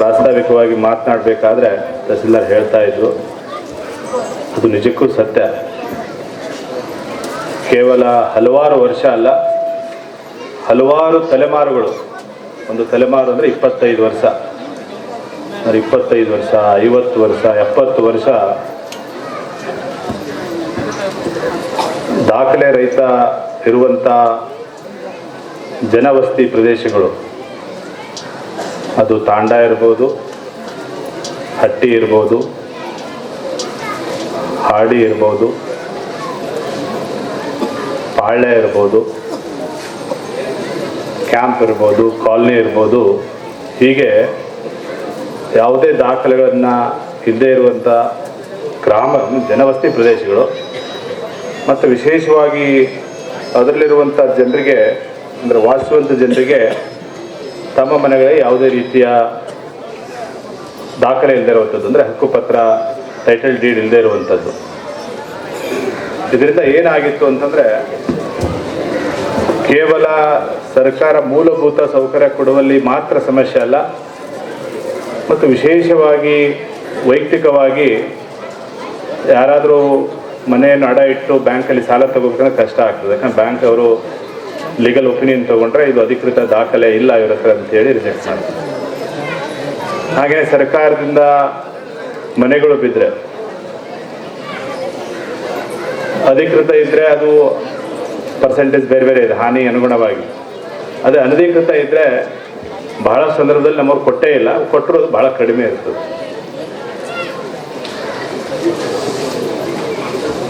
ಪ್ರಾಸ್ತಾವಿಕವಾಗಿ ಮಾತನಾಡಬೇಕಾದ್ರೆ ತಹಸೀಲ್ದಾರ್ ಹೇಳ್ತಾ ಇದ್ರು. ಅದು ನಿಜಕ್ಕೂ ಸತ್ಯ. ಕೇವಲ ಹಲವಾರು ವರ್ಷ ಅಲ್ಲ, ಹಲವಾರು ತಲೆಮಾರುಗಳು, ಒಂದು ತಲೆಮಾರು ಅಂದರೆ ಇಪ್ಪತ್ತೈದು ವರ್ಷ. ಅಂದರೆ ಇಪ್ಪತ್ತೈದು ವರ್ಷ, ಐವತ್ತು ವರ್ಷ, ಎಪ್ಪತ್ತು ವರ್ಷ ದಾಖಲೆ ರಹಿತ ಇರುವಂಥ ಜನವಸತಿ ಪ್ರದೇಶಗಳು. ಅದು ತಾಂಡ ಇರ್ಬೋದು, ಹಟ್ಟಿ ಇರ್ಬೋದು, ಹಾಡಿ ಇರ್ಬೋದು, ಪಾಳ್ಯ ಇರ್ಬೋದು, ಕ್ಯಾಂಪ್ ಇರ್ಬೋದು, ಕಾಲನಿ ಇರ್ಬೋದು, ಹೀಗೆ ಯಾವುದೇ ದಾಖಲೆಗಳನ್ನು ಇಲ್ಲದೆ ಇರುವಂಥ ಗ್ರಾಮ, ಜನವಸತಿ ಪ್ರದೇಶಗಳು, ಮತ್ತು ವಿಶೇಷವಾಗಿ ಅದರಲ್ಲಿರುವಂಥ ಜನರಿಗೆ, ಅಂದರೆ ವಾಸಿಸುವಂಥ ಜನರಿಗೆ ತಮ್ಮ ಮನೆಗಳಿಗೆ ಯಾವುದೇ ರೀತಿಯ ದಾಖಲೆ ಇಲ್ಲದೆ ಇರುವಂಥದ್ದು, ಅಂದರೆ ಹಕ್ಕುಪತ್ರ ಟೈಟಲ್ ಡೀಡ್ ಇಲ್ಲದೆ ಇರುವಂಥದ್ದು. ಇದರಿಂದ ಏನಾಗಿತ್ತು ಅಂತಂದರೆ, ಕೇವಲ ಸರ್ಕಾರ ಮೂಲಭೂತ ಸೌಕರ್ಯ ಕೊಡುವಲ್ಲಿ ಮಾತ್ರ ಸಮಸ್ಯೆ ಅಲ್ಲ, ಮತ್ತು ವಿಶೇಷವಾಗಿ ವೈಯಕ್ತಿಕವಾಗಿ ಯಾರಾದರೂ ಮನೆಯನ್ನು ಅಡ ಇಟ್ಟು ಬ್ಯಾಂಕಲ್ಲಿ ಸಾಲ ತಗೋಬೇಕಂದ್ರೆ ಕಷ್ಟ ಆಗ್ತದೆ. ಯಾಕಂದ್ರೆ ಬ್ಯಾಂಕ್ ಅವರು ಲೀಗಲ್ ಒಪಿನಿಯನ್ ತಗೊಂಡ್ರೆ ಇದು ಅಧಿಕೃತ ದಾಖಲೆ ಇಲ್ಲ ಇವ್ರ ಹತ್ರ ಅಂತೇಳಿ ರಿಜೆಕ್ಟ್ ಮಾಡ್ತಾರೆ. ಹಾಗೆ ಸರ್ಕಾರದಿಂದ ಮನೆಗಳು ಬಿದ್ದರೆ ಅಧಿಕೃತ ಇದ್ದರೆ ಅದು ಪರ್ಸೆಂಟೇಜ್ ಬೇರೆ ಬೇರೆ ಇದೆ, ಹಾನಿ ಅನುಗುಣವಾಗಿ. ಅದೇ ಅನಧಿಕೃತ ಇದ್ದರೆ ಬಹಳ ಸಂದರ್ಭದಲ್ಲಿ ನಮಗೆ ಕೊಟ್ಟೇ ಇಲ್ಲ ಕೊಟ್ಟರು ಅದು ಬಹಳ ಕಡಿಮೆ ಇರ್ತದೆ.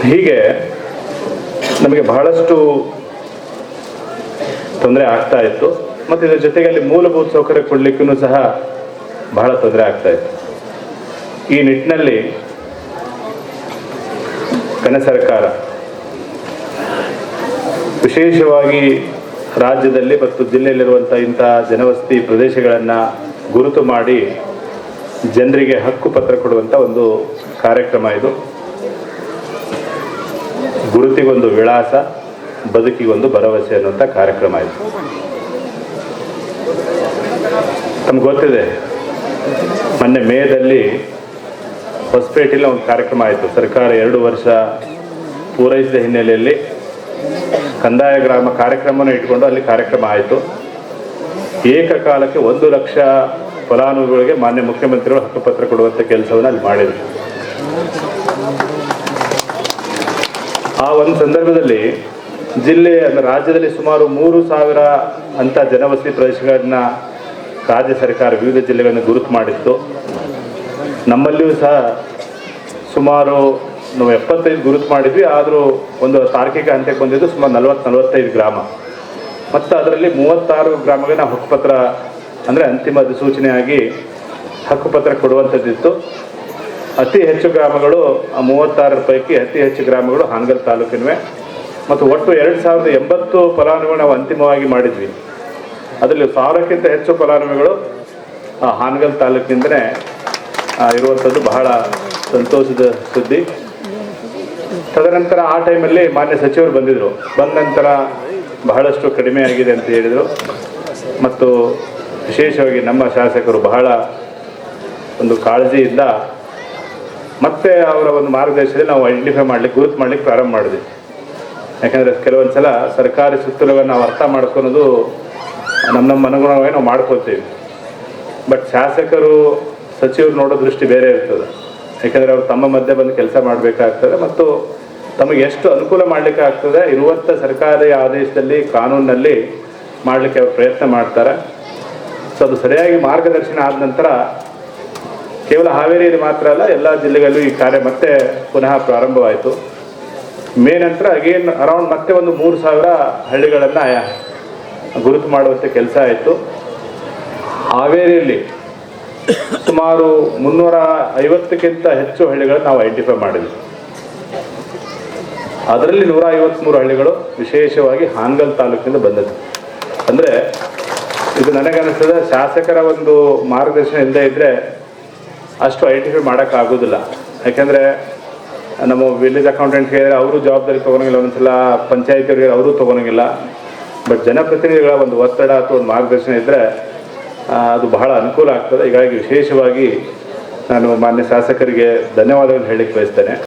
ಹೀಗೆ ನಮಗೆ ಬಹಳಷ್ಟು ತೊಂದರೆ ಆಗ್ತಾ ಇತ್ತು. ಮತ್ತು ಇದರ ಜೊತೆಗೆ ಅಲ್ಲಿ ಮೂಲಭೂತ ಸೌಕರ್ಯ ಕೊಡಲಿಕ್ಕೂ ಸಹ ಬಹಳ ತೊಂದರೆ ಆಗ್ತಾ ಇತ್ತು. ಈ ನಿಟ್ಟಿನಲ್ಲಿ ಕನ್ನ ಸರ್ಕಾರ ವಿಶೇಷವಾಗಿ ರಾಜ್ಯದಲ್ಲಿ ಮತ್ತು ಜಿಲ್ಲೆಯಲ್ಲಿರುವಂಥ ಇಂಥ ಜನವಸತಿ ಪ್ರದೇಶಗಳನ್ನು ಗುರುತು ಮಾಡಿ ಜನರಿಗೆ ಹಕ್ಕು ಪತ್ರ ಕೊಡುವಂಥ ಒಂದು ಕಾರ್ಯಕ್ರಮ ಇದು. ಗುರುತಿಗೊಂದು ವಿಳಾಸ. ಬದುಕಿಗೊಂದು ಭರವಸೆ ಅನ್ನುವಂಥ ಕಾರ್ಯಕ್ರಮ ಇದು. ನಮ್ಗೆ ಗೊತ್ತಿದೆ, ಮೊನ್ನೆ ಮೇದಲ್ಲಿ ಹೊಸಪೇಟೆಯಲ್ಲಿ ಒಂದು ಕಾರ್ಯಕ್ರಮ ಆಯಿತು. ಸರ್ಕಾರ ಎರಡು ವರ್ಷ ಪೂರೈಸಿದ ಹಿನ್ನೆಲೆಯಲ್ಲಿ ಕಂದಾಯ ಗ್ರಾಮ ಕಾರ್ಯಕ್ರಮವನ್ನು ಇಟ್ಕೊಂಡು ಅಲ್ಲಿ ಕಾರ್ಯಕ್ರಮ ಆಯಿತು. ಏಕಕಾಲಕ್ಕೆ ಒಂದು ಲಕ್ಷ ಫಲಾನುಭವಿಗಳಿಗೆ ಮಾನ್ಯ ಮುಖ್ಯಮಂತ್ರಿಗಳು ಹಕ್ಕುಪತ್ರ ಕೊಡುವಂಥ ಕೆಲಸವನ್ನು ಅಲ್ಲಿ ಮಾಡಿದರು. ಆ ಒಂದು ಸಂದರ್ಭದಲ್ಲಿ ಜಿಲ್ಲೆ, ಅಂದರೆ ರಾಜ್ಯದಲ್ಲಿ ಸುಮಾರು ಮೂರು ಸಾವಿರ ಅಂತ ಜನವಸತಿ ಪ್ರದೇಶಗಳನ್ನ ರಾಜ್ಯ ಸರ್ಕಾರ ವಿವಿಧ ಜಿಲ್ಲೆಗಳನ್ನು ಗುರುತು ಮಾಡಿತ್ತು. ನಮ್ಮಲ್ಲಿಯೂ ಸಹ ಸುಮಾರು ನಾವು ಎಪ್ಪತ್ತೈದು ಗುರುತು ಮಾಡಿದ್ವಿ. ಆದರೂ ಒಂದು ತಾರ್ಕಿಕ ಹಂತಕ್ಕೆ ಬಂದಿದ್ದು ಸುಮಾರು ನಲವತ್ತು, ನಲವತ್ತೈದು ಗ್ರಾಮ. ಮತ್ತು ಅದರಲ್ಲಿ ಮೂವತ್ತಾರು ಗ್ರಾಮಗಳಿಗೆ ನಾವು ಹಕ್ಕುಪತ್ರ, ಅಂದರೆ ಅಂತಿಮ ಅಧಿಸೂಚನೆಯಾಗಿ ಹಕ್ಕುಪತ್ರ ಕೊಡುವಂಥದ್ದಿತ್ತು. ಅತಿ ಹೆಚ್ಚು ಗ್ರಾಮಗಳು, ಆ ಮೂವತ್ತಾರರ ಪೈಕಿ ಅತಿ ಹೆಚ್ಚು ಗ್ರಾಮಗಳು ಹಾನಗಲ್ ತಾಲೂಕಿನವೆ. ಮತ್ತು ಒಟ್ಟು ಎರಡು ಸಾವಿರದ ಎಂಬತ್ತು ಫಲಾನುಭವಿಗಳು ನಾವು ಅಂತಿಮವಾಗಿ ಮಾಡಿದ್ವಿ. ಅದರಲ್ಲಿ ಸಾವಿರಕ್ಕಿಂತ ಹೆಚ್ಚು ಫಲಾನುಭವಿಗಳು ಹಾನಗಲ್ ತಾಲೂಕಿನಿಂದಲೇ ಇರುವಂಥದ್ದು ಬಹಳ ಸಂತೋಷದ ಸುದ್ದಿ. ತದನಂತರ ಆ ಟೈಮಲ್ಲಿ ಮಾನ್ಯ ಸಚಿವರು ಬಂದಿದ್ದರು ಬಂದ ನಂತರ ಬಹಳಷ್ಟು ಕಡಿಮೆ ಆಗಿದೆ ಅಂತ ಹೇಳಿದರು. ಮತ್ತು ವಿಶೇಷವಾಗಿ ನಮ್ಮ ಶಾಸಕರು ಬಹಳ ಒಂದು ಕಾಳಜಿಯಿಂದ ಮತ್ತೆ ಅವರ ಒಂದು ಮಾರ್ಗದರ್ಶನದಲ್ಲಿ ನಾವು ಐಡೆಂಟಿಫೈ ಮಾಡ್ಲಿಕ್ಕೆ, ಗುರುತು ಮಾಡ್ಲಿಕ್ಕೆ ಪ್ರಾರಂಭ ಮಾಡಿದ್ವಿ. ಯಾಕಂದರೆ ಕೆಲವೊಂದು ಸಲ ಸರ್ಕಾರಿ ಸುತ್ತಲೂ ನಾವು ಅರ್ಥ ಮಾಡ್ಕೊಳೋದು ನಮ್ಮ ನಮ್ಮ ಅನುಗುಣವಾಗಿ ನಾವು ಮಾಡ್ಕೋತೀವಿ ಬಟ್ ಶಾಸಕರು, ಸಚಿವರು ನೋಡೋ ದೃಷ್ಟಿ ಬೇರೆ ಇರ್ತದೆ. ಯಾಕಂದರೆ ಅವರು ತಮ್ಮ ಮಧ್ಯೆ ಬಂದು ಕೆಲಸ ಮಾಡಬೇಕಾಗ್ತದೆ ಮತ್ತು ತಮಗೆ ಎಷ್ಟು ಅನುಕೂಲ ಮಾಡಲಿಕ್ಕೆ ಆಗ್ತದೆ ಇರುವಂಥ ಸರ್ಕಾರಿ ಆದೇಶದಲ್ಲಿ, ಕಾನೂನಿನಲ್ಲಿ ಮಾಡಲಿಕ್ಕೆ ಅವರು ಪ್ರಯತ್ನ ಮಾಡ್ತಾರೆ. ಸೊ ಅದು ಸರಿಯಾಗಿ ಮಾರ್ಗದರ್ಶನ ಆದ ನಂತರ ಕೇವಲ ಹಾವೇರಿಯಲ್ಲಿ ಮಾತ್ರ ಅಲ್ಲ, ಎಲ್ಲ ಜಿಲ್ಲೆಗಳಲ್ಲೂ ಈ ಕಾರ್ಯ ಮತ್ತೆ ಪುನಃ ಪ್ರಾರಂಭವಾಯಿತು. ಮೇ ನಂತರ ಅಗೇನ್ ಅರೌಂಡ್ ಮತ್ತೆ ಒಂದು ಮೂರು ಸಾವಿರ ಹಳ್ಳಿಗಳನ್ನು ಗುರುತು ಮಾಡುವಂಥ ಕೆಲಸ ಆಯಿತು. ಹಾವೇರಿಯಲ್ಲಿ ಸುಮಾರು ಮುನ್ನೂರ ಐವತ್ತಕ್ಕಿಂತ ಹೆಚ್ಚು ಹಳ್ಳಿಗಳನ್ನು ನಾವು ಐಡೆಂಟಿಫೈ ಮಾಡಿದ್ವಿ. ಅದರಲ್ಲಿ ನೂರ ಐವತ್ತ್ಮೂರು ಹಳ್ಳಿಗಳು ವಿಶೇಷವಾಗಿ ಹಾನಗಲ್ ತಾಲೂಕಿನಿಂದ ಬಂದದ್ದು. ಅಂದರೆ ಇದು ನನಗನ್ನಿಸ್ತದೆ, ಶಾಸಕರ ಒಂದು ಮಾರ್ಗದರ್ಶನ ಇಲ್ಲದೆ ಇದ್ದರೆ ಅಷ್ಟು ಐಡೆಂಟಿಫೈ ಮಾಡೋಕ್ಕಾಗೋದಿಲ್ಲ. ಯಾಕೆಂದರೆ ನಮ್ಮ ವಿಲೇಜ್ ಅಕೌಂಟೆಂಟ್ ಹೇಳಿದ್ರೆ ಅವರು ಜವಾಬ್ದಾರಿ ತೊಗೊಳಂಗಿಲ್ಲ ಒಂದ್ಸಲ ಪಂಚಾಯತಿಯವರಿಗೆ ಅವರು ತೊಗೊಳಂಗಿಲ್ಲ. ಬಟ್ ಜನಪ್ರತಿನಿಧಿಗಳ ಒಂದು ಒತ್ತಡ ಅಥವಾ ಒಂದು ಮಾರ್ಗದರ್ಶನ ಇದ್ದರೆ ಅದು ಬಹಳ ಅನುಕೂಲ ಆಗ್ತದೆ. ಹೀಗಾಗಿ ವಿಶೇಷವಾಗಿ ನಾನು ಮಾನ್ಯ ಶಾಸಕರಿಗೆ ಧನ್ಯವಾದಗಳನ್ನು ಹೇಳಲಿಕ್ಕೆ ಬಯಸ್ತೇನೆ.